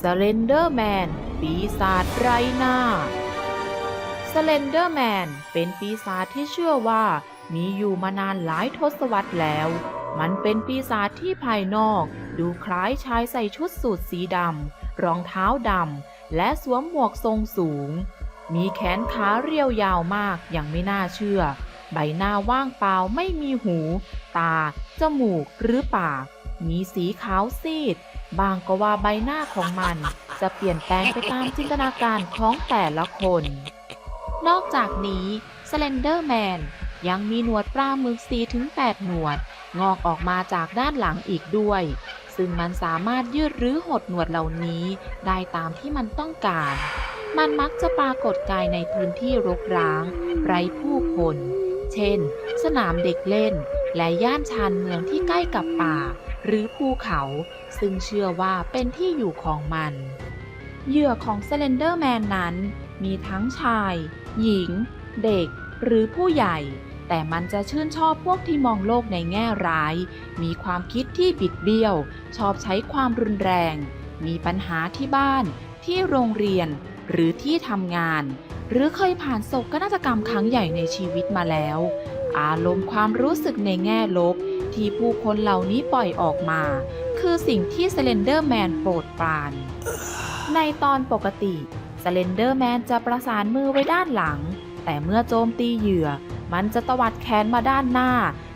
สเลนเดอร์แมนปีศาจไรหน้าสเลนเดอร์แมนเป็นปีศาจที่เชื่อว่ามีอยู่มานานหลายทศวรรษแล้ว มันเป็นปีศาจที่ภายนอก ดูคล้ายชายใส่ชุดสูทสีดำ รองเท้าดำ และสวมหมวกทรงสูง มีแขนขาเรียวยาวมากอย่างไม่น่าเชื่อ ใบหน้าว่างเปล่าไม่มีหู ตา จมูก หรือปาก มีสีขาวซีด บางก็ว่าใบหน้าของมันจะเปลี่ยนแปลงไปตามจินตนาการของแต่ละคน นอกจากนี้สเลนเดอร์แมนยังมีหนวดปลาหมึก4-8หนวด งอกออกมาจากด้านหลังอีกด้วย ซึ่งมันสามารถยืดหรือหดหนวดเหล่านี้ได้ตามที่มันต้องการ มันมักจะปรากฏกายในพื้นที่รกร้าง ไร้ผู้คน เช่น สนามเด็กเล่น และย่านชานเมืองที่ใกล้กับป่า หรือภูเขาซึ่งเชื่อว่าเป็นที่อยู่ของมัน เหยื่อของสเลนเดอร์แมนนั้น มีทั้งชาย หญิง เด็ก หรือผู้ใหญ่ แต่มันจะชื่นชอบพวกที่มองโลกในแง่ร้าย มีความคิดที่บิดเบี้ยว ชอบใช้ความรุนแรง มีปัญหาที่บ้าน ที่โรงเรียน หรือที่ทำงาน หรือเคยผ่านโศกนาฏกรรมครั้งใหญ่ในชีวิตมาแล้ว อารมณ์ความรู้สึกในแง่ลบ ที่ผู้คนเหล่านี้ปล่อยออกมา คือสิ่งที่สเลนเดอร์แมนโปรดปราน ในตอนปกติสเลนเดอร์แมนจะประสานมือไว้ด้านหลัง แต่เมื่อโจมตีเหยื่อ มันจะตวัดแขนมาด้านหน้า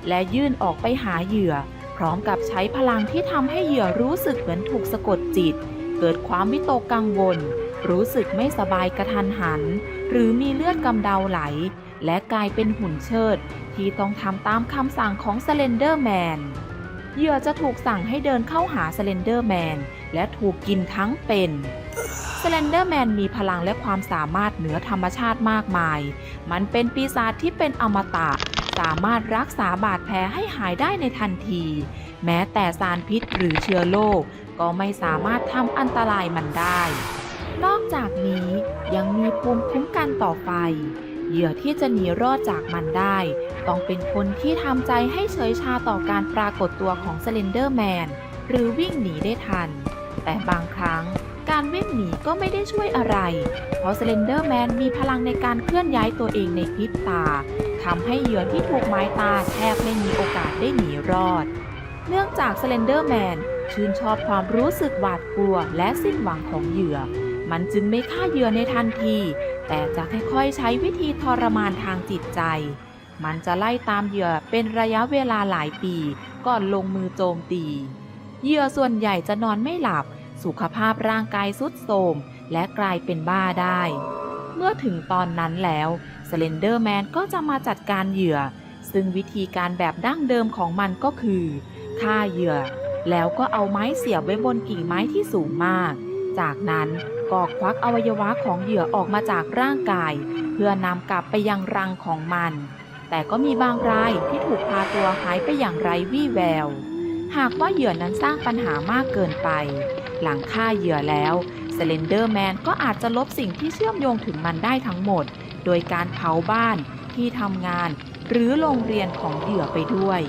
และยื่นออกไปหาเหยื่อ พร้อมกับใช้พลังที่ทำให้เหยื่อรู้สึกเหมือนถูกสะกดจิต เกิดความวิตกกังวล รู้สึกไม่สบายกระทันหัน หรือมีเลือดกำเดาไหล และกลายเป็นหุ่นเชิด ที่ต้องทำตามคำสั่งของสเลนเดอร์แมนเหยื่อจะถูกสั่งให้เดินเข้าหาสเลนเดอร์แมนและถูกกินทั้งเป็นสเลนเดอร์แมนมีพลังและความสามารถเหนือธรรมชาติมากมาย มันเป็นปีศาจที่เป็นอมตะ สามารถรักษาบาดแผลให้หายได้ในทันที แม้แต่สารพิษหรือเชื้อโรคก็ไม่สามารถทำอันตรายมันได้ นอกจากนี้ยังมีภูมิคุ้มกันต่อไฟ เหยื่อที่จะหนีรอดจากมันได้ ต้องเป็นคนที่ทำใจให้เฉยชาต่อการปรากฏตัวของสเลนเดอร์แมนหรือวิ่งหนีได้ทัน แต่บางครั้งการวิ่งหนีก็ไม่ได้ช่วยอะไร เพราะสเลนเดอร์แมนมีพลังในการเคลื่อนย้ายตัวเองในพริบตาทำให้เหยื่อที่ถูกไม้ตาแทบไม่มีโอกาสได้หนีรอด เนื่องจากสเลนเดอร์แมนชื่นชอบความรู้สึกหวาดกลัวและสิ้นหวังของเหยื่อ มันจึงไม่ฆ่าเหยื่อในทันที แต่จะค่อยๆ ใช้วิธีทรมานทางจิตใจ มันจะไล่ตามเหยื่อเป็นระยะเวลาหลายปี ก่อนลงมือโจมตี เหยื่อส่วนใหญ่จะนอนไม่หลับ สุขภาพร่างกายสุดโทรมและกลายเป็นบ้าได้ เมื่อถึงตอนนั้นแล้วสเลนเดอร์แมนก็จะมาจัดการเหยื่อ ซึ่งวิธีการแบบดั้งเดิมของมันก็คือฆ่าเหยื่อ แล้วก็เอาไม้เสียบไว้บนกิ่งไม้ที่สูงมาก จากนั้น ก็ควักอวัยวะของเหยื่อออกมาจากร่างกาย เพื่อนำกลับไปยังรังของมัน แต่ก็มีบางรายที่ถูกพาตัวหายไปอย่างไร้วี่แวว หากว่าเหยื่อนั้นสร้างปัญหามากเกินไป หลังฆ่าเหยื่อแล้วสเลนเดอร์แมนก็อาจจะลบสิ่งที่เชื่อมโยงถึงมันได้ทั้งหมด โดยการเผาบ้านที่ทำงาน หรือโรงเรียนของเหยื่อไปด้วย